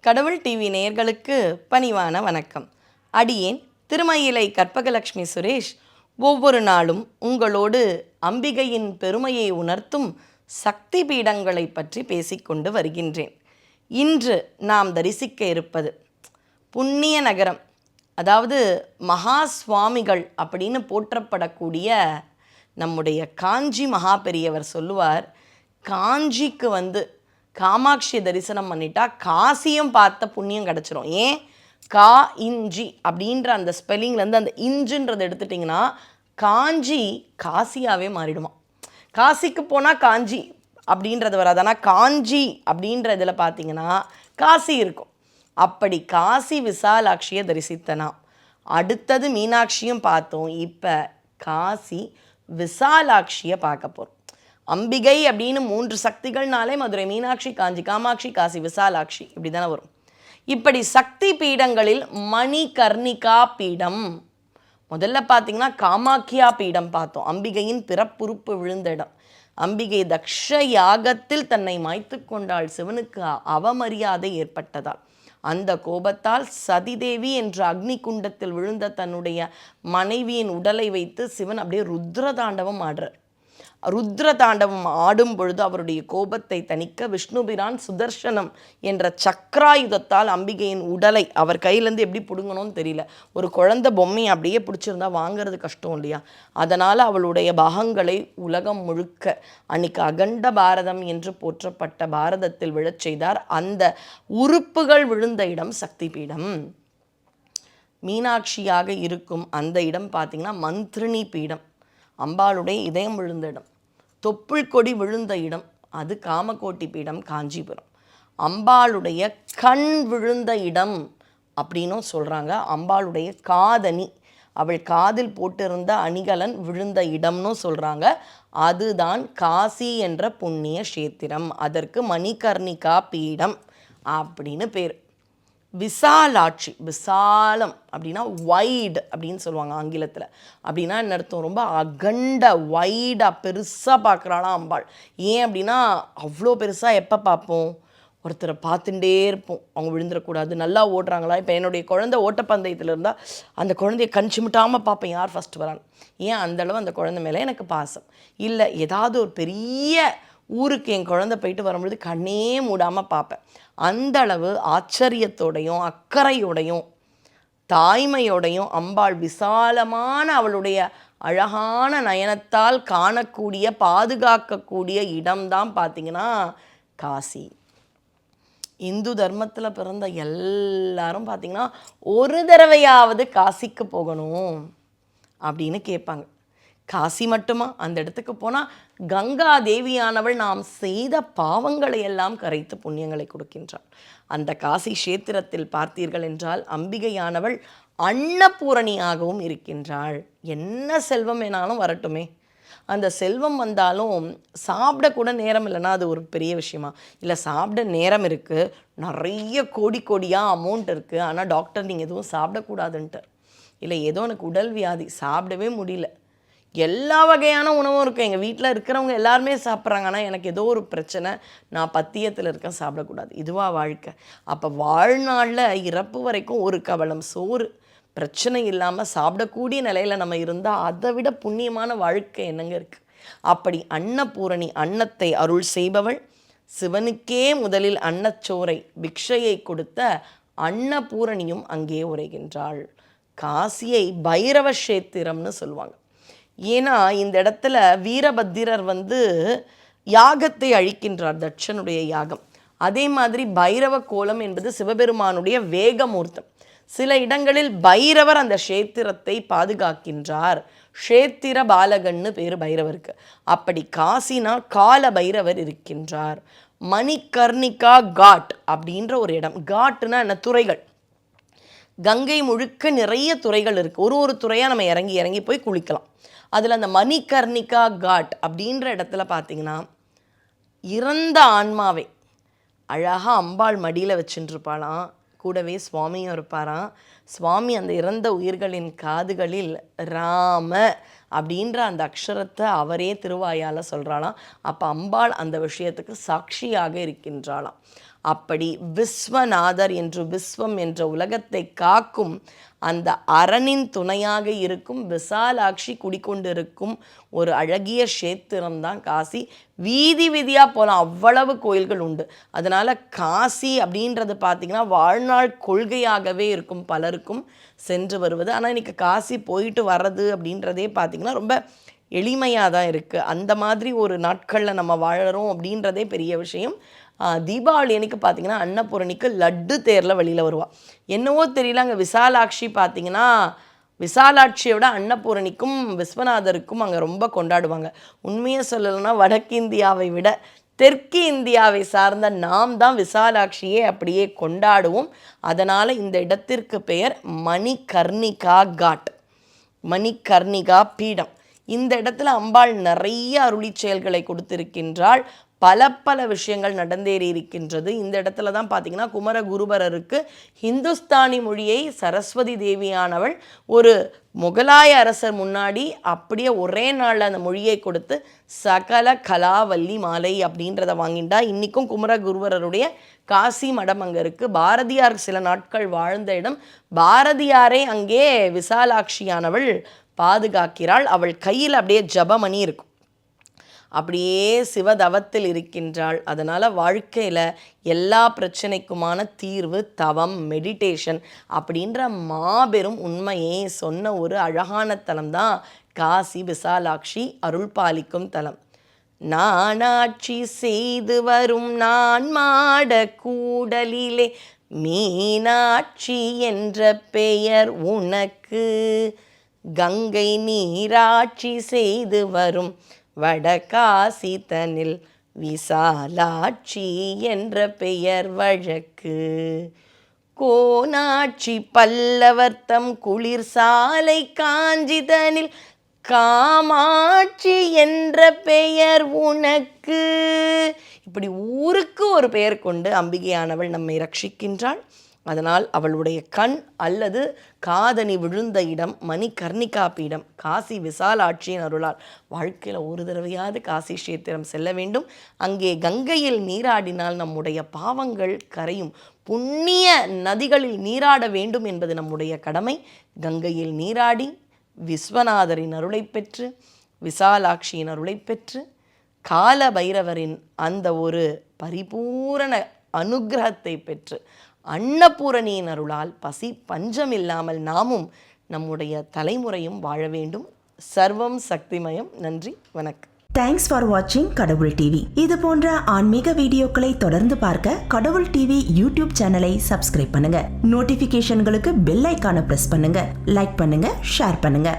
கடவுள் டிவி நேயர்களுக்கு பணிவான வணக்கம். அடியேன் திருமயிலை கற்பகலட்சுமி சுரேஷ். ஒவ்வொரு நாளும் உங்களோடு அம்பிகையின் பெருமையை உணர்த்தும் சக்தி பீடங்களை பற்றி பேசிக்கொண்டு வருகின்றேன். இன்று நாம் தரிசிக்க இருப்பது புண்ணிய நகரம் அதாவது மகா சுவாமிகள் அப்படின்னு போற்றப்படக்கூடிய நம்முடைய காஞ்சி மகா பெரியவர் சொல்லுவார் காஞ்சிக்கு வந்து காமாட்சி தரிசனம் பண்ணிட்டா காசியும் பார்த்த புண்ணியம் கிடச்சிரும். ஏன்? கா இஞ்சி அப்படின்ற அந்த ஸ்பெல்லிங்லேருந்து அந்த இஞ்சுன்றதை எடுத்துட்டிங்கன்னா காஞ்சி காசியாகவே மாறிடுமா? காசிக்கு போனால் காஞ்சி அப்படின்றது வராது. ஆனால் காஞ்சி அப்படின்ற இதில் பார்த்தீங்கன்னா காசி இருக்கும். அப்படி காசி விசாலாட்சியை தரிசித்தனா. அடுத்தது மீனாட்சியும் பார்த்தோம். இப்போ காசி விசாலாட்சியை பார்க்க போகிறோம் அம்பிகை அப்படின்னு மூன்று சக்திகள்னாலே மதுரை மீனாட்சி காஞ்சி காமாட்சி காசி விசாலாட்சி. இப்படி தானே வரும். இப்படி சக்தி பீடங்களில் மணிகர்ணிகா பீடம். முதல்ல பார்த்தீங்கன்னா காமாக்கியா பீடம் பார்த்தோம். அம்பிகையின் பிறப்புறுப்பு விழுந்த இடம். அம்பிகை தக்ஷ யாகத்தில் தன்னை மாய்த்து கொண்டாள் சிவனுக்கு அவமரியாதை ஏற்பட்டதால். அந்த கோபத்தால் சதிதேவி என்ற அக்னி குண்டத்தில் விழுந்த தன்னுடைய மனைவியின் உடலை வைத்து சிவன் அப்படியே ருத்ர தாண்டவம் ஆடுறார். ருத்ர தாண்டவம் ஆடும் பொழுது அவருடைய கோபத்தை தணிக்க விஷ்ணுபிரான் சுதர்சனம் என்ற சக்கராயுதத்தால் அம்பிகையின் உடலை அவர் கையிலேருந்து எப்படி பிடுங்கணும்னு தெரியல. ஒரு குழந்தை பொம்மையை அப்படியே பிடிச்சிருந்தா வாங்குறது கஷ்டம் இல்லையா? அதனால் அவளுடைய பாகங்களை உலகம் முழுக்க அன்னைக்கு அகண்ட பாரதம் என்று போற்றப்பட்ட பாரதத்தில் விழச் செய்தார். அந்த உறுப்புகள் விழுந்த இடம் சக்தி பீடம் மீனாட்சியாக இருக்கும் அந்த இடம் பார்த்தீங்கன்னா மந்த்ரினி பீடம். அம்பாளுடைய இதயம் விழுந்த இடம். தொப்புள் கொடி விழுந்த இடம். அது காமக்கோட்டி பீடம் காஞ்சிபுரம். அம்பாளுடைய கண் விழுந்த இடம் அப்படின்னும் சொல்கிறாங்க அம்பாளுடைய காதணி. அவள் காதில் போட்டிருந்த அணிகலன் விழுந்த இடம்னு சொல்கிறாங்க அதுதான் காசி என்ற புண்ணிய கஷேத்திரம். அதற்கு மணிகர்ணிகா பீடம் அப்படின்னு பேர். விசாலாட்சி விசாலம் அப்படின்னா வைடு அப்படின்னு சொல்லுவாங்க ஆங்கிலத்தில். அப்படின்னா என்ன அர்த்தம்? ரொம்ப அகண்ட வைடாக பெருசாக பார்க்குறாளாம் அம்பாள். ஏன் அப்படின்னா அவ்வளோ பெருசாக எப்போ பார்ப்போம்? ஒருத்தரை பார்த்துட்டே இருப்போம். அவங்க விழுந்துடக்கூடாது. நல்லா ஓடுறாங்களா? இப்போ என்னுடைய குழந்தை ஓட்டப்பந்தயத்தில் இருந்தால் அந்த குழந்தைய கஞ்சி சிமிட்டாமல் பார்ப்பேன். யார் ஃபஸ்ட்டு வரான்னு? ஏன் அந்தளவு அந்த குழந்தை மேலே எனக்கு பாசம்? இல்லை ஏதாவது ஒரு பெரிய ஊருக்கு என் குழந்தை போயிட்டு வரும்பொழுது கண்ணே மூடாமல் பார்ப்பேன். அந்த அளவு ஆச்சரியத்தோடையும் அக்கறையோடையும் தாய்மையோடையும் அம்பாள் விசாலமான அவளுடைய அழகான நயனத்தால் காணக்கூடிய பாதுகாக்கக்கூடிய இடம்தான் பார்த்திங்கன்னா காசி. இந்து தர்மத்தில் பிறந்த எல்லாரும் பார்த்தீங்கன்னா ஒரு தடவையாவது காசிக்கு போகணும் அப்படின்னு கேட்பாங்க. காசி மட்டுமா? அந்த இடத்துக்கு போனால் கங்கா தேவியானவள் நாம் செய்த பாவங்களை எல்லாம் கரைத்து புண்ணியங்களை கொடுக்கின்றாள். அந்த காசி கஷேத்திரத்தில் பார்த்தீர்கள் என்றால் அம்பிகையானவள் அன்னபூரணியாகவும் இருக்கின்றாள். என்ன செல்வம் வேணாலும் வரட்டுமே. அந்த செல்வம் வந்தாலும் சாப்பிடக்கூட நேரம் இல்லைன்னா அது ஒரு பெரிய விஷயமா. இல்லை சாப்பிட நேரம் இருக்குது நிறைய கோடி கோடியாக அமௌண்ட் இருக்குது ஆனால் டாக்டர் நீங்கள் எதுவும் சாப்பிடக்கூடாதுன்ட்டு. இல்லை ஏதோ எனக்கு உடல் வியாதி. சாப்பிடவே முடியல. எல்லா வகையான உணவும் இருக்கும். எங்கள் வீட்டில் இருக்கிறவங்க எல்லாருமே சாப்பிட்றாங்க. ஆனால் எனக்கு ஏதோ ஒரு பிரச்சனை. நான் பத்தியத்தில் இருக்கேன் சாப்பிடக்கூடாது. இதுவாக வாழ்க்கை. அப்போ வாழ்நாளில் இறப்பு வரைக்கும் ஒரு கவலம் சோறு. பிரச்சனை இல்லாமல் சாப்பிடக்கூடிய நிலையில் நம்ம இருந்தால் அதை விட புண்ணியமான வாழ்க்கை என்னங்க இருக்குது அப்படி அன்னபூரணி அன்னத்தை அருள் செய்பவள். சிவனுக்கே முதலில் அன்னச்சோரை பிக்ஷையை கொடுத்த அன்னபூரணியும் அங்கே உரைகின்றாள். காசியை பைரவ கஷேத்திரம்னு சொல்லுவாங்க. ஏன்னா இந்த இடத்துல வீரபத்திரர் வந்து யாகத்தை அழிக்கின்றார் தட்சனுடைய யாகம். அதே மாதிரி பைரவ கோலம் என்பது சிவபெருமானுடைய வேகமூர்த்தம். சில இடங்களில் பைரவர் அந்த க்ஷேத்திரத்தை பாதுகாக்கின்றார். க்ஷேத்திர பாலகன்னு பேர் பைரவருக்கு. அப்படி காசினா கால பைரவர் இருக்கின்றார். மணிகர்ணிகா காட் அப்படின்ற ஒரு இடம். காட்டுனா என்ன? துறைகள். கங்கை முழுக்க நிறைய துறைகள் இருக்குது ஒரு ஒரு துறையாக நம்ம இறங்கி இறங்கி போய் குளிக்கலாம். அதில் அந்த மணிகர்ணிகா காட் அப்படின்ற இடத்துல பார்த்தீங்கன்னா இறந்த ஆன்மாவை அழகாக அம்பாள் மடியில் வச்சுட்டுருப்பாளாம் கூடவே சுவாமியும் இருப்பாராம். சுவாமி அந்த இறந்த உயிர்களின் காதுகளில் ராம அப்படின்ற அந்த அக்ஷரத்தை அவரே திருவாயால் சொல்கிறாளாம் அப்போ அம்பாள் அந்த விஷயத்துக்கு சாட்சியாக இருக்கின்றாளாம். அப்படி விஸ்வநாதர் என்று விஸ்வம் என்ற உலகத்தை காக்கும் அந்த அரணின் துணையாக இருக்கும் விசாலாட்சி குடிக்கொண்டிருக்கும் ஒரு அழகிய கஷேத்திரம் தான் காசி. வீதி வீதியாக போகலாம் அவ்வளவு கோயில்கள் உண்டு. அதனால் காசி அப்படின்றது பார்த்திங்கன்னா வாழ்நாள் கொள்கையாகவே இருக்கும் பலருக்கும் சென்று வருவது. ஆனால் இன்றைக்கி காசி போயிட்டு வர்றது அப்படின்றதே பார்த்திங்கன்னா ரொம்ப எளிமையாக தான் இருக்குது அந்த மாதிரி ஒரு நாட்களில் நம்ம வாழறோம் அப்படின்றதே பெரிய விஷயம். தீபாவளி அன்றைக்கி பார்த்தீங்கன்னா அன்னபூரணிக்கு லட்டு தேரில் வெளியில் வருவாள் என்னவோ தெரியல அங்கே விசாலாட்சி பார்த்தீங்கன்னா விசாலாட்சியை விட அன்னபூரணிக்கும் விஸ்வநாதருக்கும் அங்கே ரொம்ப கொண்டாடுவாங்க. உண்மையை சொல்லலைன்னா வடக்கு இந்தியாவை விட தெற்கு இந்தியாவை சார்ந்த நாம் தான் விசாலாட்சியை அப்படியே கொண்டாடுவோம். அதனால் இந்த இடத்திற்கு பெயர் மணிகர்ணிகா காட். மணிகர்ணிகா பீடம். இந்த இடத்துல அம்பாள் நிறைய அருளி செயல்களை கொடுத்திருக்கின்றாள். பல பல விஷயங்கள் நடந்தேறி இருக்கின்றது. இந்த இடத்துல தான் பார்த்தீங்கன்னா குமர குருபரருக்கு ஹிந்துஸ்தானி மொழியை சரஸ்வதி தேவியானவள் ஒரு முகலாய அரசர் முன்னாடி அப்படியே ஒரே நாளில் அந்த மொழியை கொடுத்து சகல கலாவல்லி மாலை அப்படின்றத வாங்கிட்டா. இன்றைக்கும் குமர குருவரருடைய காசி மடம் அங்கே இருக்குது பாரதியார் சில நாட்கள் வாழ்ந்த இடம். பாரதியாரே அங்கே விசாலாட்சியானவள் பாதுகாக்கிறாள். அவள் கையில் அப்படியே ஜபமணி இருக்கும். அப்படியே சிவதவத்தில் இருக்கின்றாள். அதனால் வாழ்க்கையில் எல்லா பிரச்சனைக்குமான தீர்வு தவம் மெடிடேஷன் அப்படின்ற மாபெரும் உண்மையை சொன்ன ஒரு அழகான தலம் தான் காசி விசாலாட்சி அருள் பாலிக்கும் தலம். நானாட்சி செய்து வரும் நான் மாட கூடலிலே மீனாட்சி என்ற பெயர் உனக்கு. கங்கை நீராட்சி செய்து வரும் வடகாசிதனில் விசாலாட்சி என்ற பெயர் வழக்கு. கோனாட்சி பல்லவர்த்தம் குளிர் சாலை காஞ்சிதனில் காமாட்சி என்ற பெயர் உனக்கு. இப்படி ஊருக்கு ஒரு பெயர் கொண்டு அம்பிகையானவள் நம்மை ரட்சிக்கின்றாள். அதனால் அவளுடைய கண் அல்லது காதணி விழுந்த இடம் மணிகர்ணிகா பீடம் காசி விசாலாட்சியின் அருளால் வாழ்க்கையில் ஒரு தடவையாவது காசி கஷேத்திரம் செல்ல வேண்டும். அங்கே கங்கையில் நீராடினால் நம்முடைய பாவங்கள் கரையும். புண்ணிய நதிகளில் நீராட வேண்டும் என்பது நம்முடைய கடமை. கங்கையில் நீராடி விஸ்வநாதரின் அருளை பெற்று விசாலாட்சியின் அருளை பெற்று கால பைரவரின் அந்த ஒரு பரிபூரண அனுகிரகத்தை பெற்று அன்னபூரணியின் அருளால் பசி பஞ்சம் இல்லாமல் நாமும் நம்முடைய தலைமுறையும் வாழ வேண்டும். சர்வம் சக்திமயம். நன்றி. வணக்கம். தேங்க்ஸ் ஃபார் வாட்சிங் கடவுள் டிவி இது போன்ற ஆன்மீக வீடியோக்களை தொடர்ந்து பார்க்க கடவுள் டிவி யூடியூப் சேனலை சப்ஸ்கிரைப் பண்ணுங்க. நோட்டிபிகேஷன்களுக்கு பெல் ஐக்கான பிரஸ் பண்ணுங்க. லைக் பண்ணுங்க ஷேர் பண்ணுங்க.